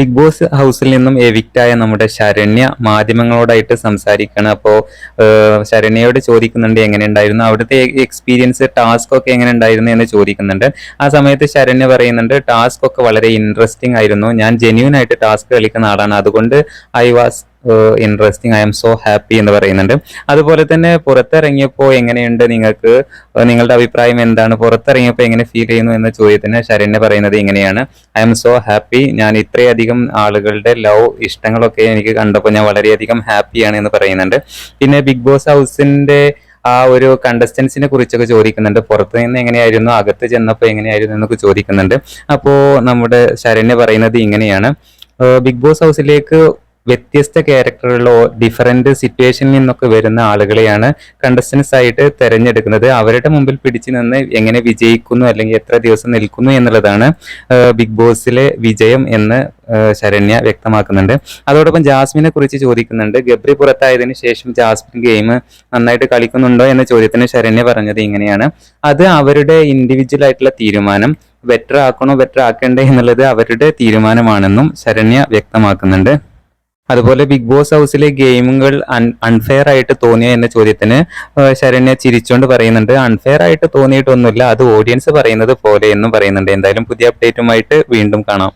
Big boss ഹൗസിൽ നിന്നും evict ആയ നമ്മുടെ ശരണ്യ മാധ്യമങ്ങളോടായിട്ട് സംസാരിക്കണം. അപ്പോൾ ശരണ്യയോട് ചോദിക്കുന്നുണ്ട് എങ്ങനെ ഉണ്ടായിരുന്നു അവിടുത്തെ എക്സ്പീരിയൻസ് ടാസ്ക് ഒക്കെ എങ്ങനെ ഉണ്ടായിരുന്നു എന്ന് ചോദിക്കുന്നുണ്ട്. ആ സമയത്ത് ശരണ്യ പറയുന്നുണ്ട് ടാസ്ക് ഒക്കെ വളരെ ഇൻട്രസ്റ്റിംഗ് ആയിരുന്നു. ഞാൻ ജെന്യൂൻ ആയിട്ട് ടാസ്ക് കളിക്കുന്ന ആളാണ്. അതുകൊണ്ട് I was interesting I'm so happy എന്ന് പറയുന്നുണ്ട്. അതുപോലെ തന്നെ പുറത്തിറങ്ങിയപ്പോൾ എങ്ങനെയുണ്ട് നിങ്ങൾക്ക്? നിങ്ങളുടെ അഭിപ്രായം എന്താണ്? പുറത്തിറങ്ങിയപ്പോൾ എങ്ങനെ ഫീൽ ചെയ്യുന്നു എന്ന ചോദ്യത്തിന് ശരണ്യ പറയുന്നത് ഇങ്ങനെയാണ്. ഐ എം സോ ഹാപ്പി ഞാൻ ഇത്രയധികം ആളുകളുടെ ലവ് ഇഷ്ടങ്ങളൊക്കെ എനിക്ക് കണ്ടപ്പോൾ ഞാൻ വളരെയധികം ഹാപ്പിയാണ് എന്ന് പറയുന്നുണ്ട്. പിന്നെ ബിഗ് ബോസ് ഹൗസിന്റെ ആ ഒരു കണ്ടസ്റ്റൻസിനെ കുറിച്ചൊക്കെ ചോദിക്കുന്നുണ്ട്. പുറത്ത് നിന്ന് എങ്ങനെയായിരുന്നു? അകത്ത് ചെന്നപ്പോൾ എങ്ങനെയായിരുന്നു എന്നൊക്കെ ചോദിക്കുന്നുണ്ട്. അപ്പോൾ നമ്മുടെ ശരണ്യ പറയുന്നത് ഇങ്ങനെയാണ്. ബിഗ് ബോസ് ഹൗസിലേക്ക് വ്യത്യസ്ത ക്യാരക്ടറുള്ള ഡിഫറെന്റ് സിറ്റുവേഷനിൽ നിന്നൊക്കെ വരുന്ന ആളുകളെയാണ് കണ്ടസ്റ്റൻസ് ആയിട്ട് തിരഞ്ഞെടുക്കുന്നത്. അവരുടെ മുമ്പിൽ പിടിച്ചു നിന്ന് എങ്ങനെ വിജയിക്കുന്നു അല്ലെങ്കിൽ എത്ര ദിവസം നിൽക്കുന്നു എന്നുള്ളതാണ് ബിഗ് ബോസിലെ വിജയം എന്ന് ശരണ്യ വ്യക്തമാക്കുന്നുണ്ട്. അതോടൊപ്പം ജാസ്മിനെ കുറിച്ച് ചോദിക്കുന്നുണ്ട്. ഗബ്രി പുറത്തായതിനു ശേഷം ജാസ്മിൻ ഗെയിം നന്നായിട്ട് കളിക്കുന്നുണ്ടോ എന്ന ചോദ്യത്തിന് ശരണ്യ പറഞ്ഞത് ഇങ്ങനെയാണ്. അത് അവരുടെ ഇൻഡിവിജ്വൽ ആയിട്ടുള്ള തീരുമാനം. ബെറ്റർ ആക്കണോ ബെറ്റർ ആക്കണ്ടേ എന്നുള്ളത് അവരുടെ തീരുമാനമാണെന്നും ശരണ്യ വ്യക്തമാക്കുന്നുണ്ട്. അതുപോലെ ബിഗ് ബോസ് ഹൗസിലെ ഗെയിമുകൾ അൺഫെയർ ആയിട്ട് തോന്നിയ എന്ന ചോദ്യത്തിന് ശരണ്യ ചിരിച്ചുകൊണ്ട് പറയുന്നുണ്ട്. അൺഫെയർ ആയിട്ട് തോന്നിയിട്ടൊന്നുമില്ല. അത് ഓഡിയൻസ് പറയുന്നത് പോലെ എന്നും പറയുന്നുണ്ട്. എന്തായാലും പുതിയ അപ്ഡേറ്റുമായിട്ട് വീണ്ടും കാണാം.